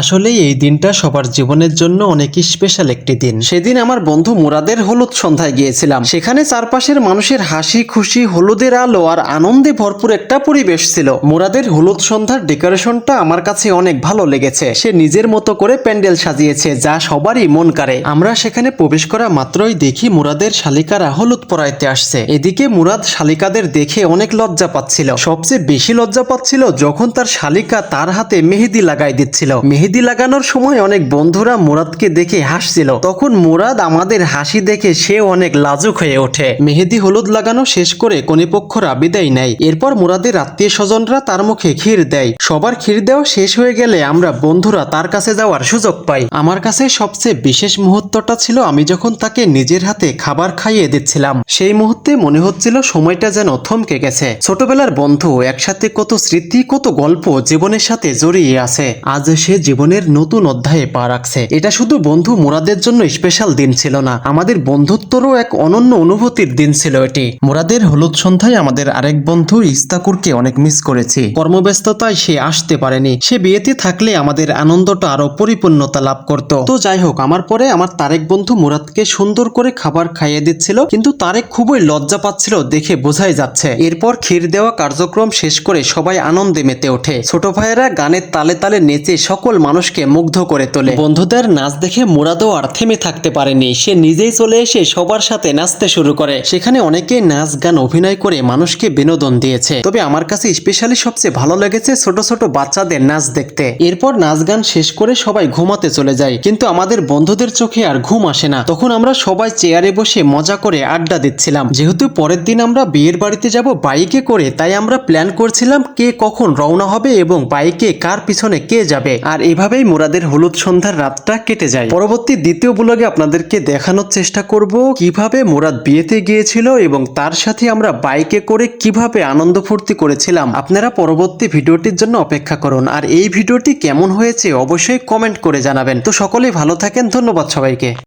আসলে এই দিনটা সবার জীবনের জন্য অনেক স্পেশাল একটি দিন। সেদিন আমার বন্ধু মুরাদের হলুদ সন্ধ্যায় গিয়েছিলাম। সেখানে চারপাশের মানুষের হাসি, খুশি, হলুদের আলো আর আনন্দে ভরপুর একটা পরিবেশ ছিল। মুরাদের হলুদ সন্ধ্যার ডেকোরেশনটা আমার কাছে অনেক ভালো লেগেছে। সে নিজের মতো করে প্যান্ডেল সাজিয়েছে, যা সবারই মন কাড়ে। আমরা সেখানে প্রবেশ করা মাত্রই দেখি মুরাদের শালিকারা হলুদ পরাইতে আসছে। এদিকে মুরাদ শালিকাদের দেখে অনেক লজ্জা পাচ্ছিল। সবচেয়ে বেশি লজ্জা পাচ্ছিল যখন তার শালিকা তার হাতে মেহেদি লাগাই দিচ্ছিল। মেহেদি লাগানোর সময় অনেক বন্ধুরা মুরাদকে দেখে হাসছিল। তখন মুরাদ আমাদের হাসি দেখে সে অনেক লাজুক হয়ে ওঠে। মেহেদি হলুদ লাগানো শেষ করে কনেপক্ষরা বিদায় নেয় এরপর মুরাদের আত্মীয় স্বজনরা তার মুখে ক্ষীর দেয়। সবার ক্ষীর দেওয়া শেষ হয়ে গেলে আমরা বন্ধুরা তার কাছে যাওয়ার সুযোগ পাই। আমার কাছে সবচেয়ে বিশেষ মুহূর্তটা ছিল আমি যখন তাকে নিজের হাতে খাবার খাইয়ে দিচ্ছিলাম। সেই মুহূর্তে মনে হচ্ছিল সময়টা যেন থমকে গেছে। ছোটবেলার বন্ধু, একসাথে কত স্মৃতি, কত গল্প জীবনের সাথে জড়িয়ে আছে। আজ সে জীবনের নতুন অধ্যায়ে পা রাখছে। এটা শুধু বন্ধু মুরাদের জন্য স্পেশাল দিন ছিল না, আমাদের বন্ধুত্বরও এক অনন্য অনুভূতির দিন ছিল এটি। মুরাদের হলুদ সন্ধ্যায় আমাদের আরেক বন্ধু ইস্তাকুরকে অনেক মিস করেছি। কর্মব্যস্ততায় সে আসতে পারেনি। সে বিয়েতে থাকলে আমাদের আনন্দটা আরও পরিপূর্ণতা লাভ করত। তো যাই হোক, আমার পরে আমার তারেক বন্ধু মুরাদকে সুন্দর করে খাবার খাইয়ে দিচ্ছিল, কিন্তু তারেক খুবই লজ্জা পাচ্ছিল দেখে বোঝাই যাচ্ছে। এরপর ক্ষীর দেওয়া কার্যক্রম শেষ করে সবাই আনন্দে মেতে ওঠে। ছোট ভাইয়েরা গানের তালে তালে নেচে সকল মানুষকে মুগ্ধ করে তোলে। বন্ধুদের নাচ দেখে মুরাদও আর থেমে থাকতে পারেনি। সে নিজেই চলে এসে সবার সাথে নাচতে শুরু করে। সেখানে অনেকেই নাচ গান অভিনয় করে মানুষকে বিনোদন দিয়েছে। তবে আমার কাছে স্পেশালি সবচেয়ে ভালো লেগেছে ছোট ছোট বাচ্চাদের নাচ দেখতে। এরপর নাচ গান শেষ করে সবাই ঘুমাতে চলে যায়। কিন্তু আমাদের বন্ধুদের চোখে আর ঘুম আসে না। তখন আমরা সবাই চেয়ারে বসে মজা করে আড্ডা দিচ্ছিলাম। যেহেতু পরের দিন আমরা বিয়ের বাড়িতে যাব বাইকে করে, তাই আমরা প্ল্যান করছিলাম কে কখন রওনা হবে এবং বাইকে কার পিছনে কে যাবে। আর এভাবেই মোরাদের হলুদ সন্ধ্যার রাতটা কেটে যায়। পরবর্তী দ্বিতীয় ব্লগে আপনাদেরকে দেখানোর চেষ্টা করব কীভাবে মোরাদ বিয়েতে গিয়েছিল এবং তার সাথে আমরা বাইকে করে কীভাবে আনন্দ ফুর্তি করেছিলাম। আপনারা পরবর্তী ভিডিওটির জন্য অপেক্ষা করুন। আর এই ভিডিওটি কেমন হয়েছে অবশ্যই কমেন্ট করে জানাবেন। তো সকলেই ভালো থাকেন। ধন্যবাদ সবাইকে।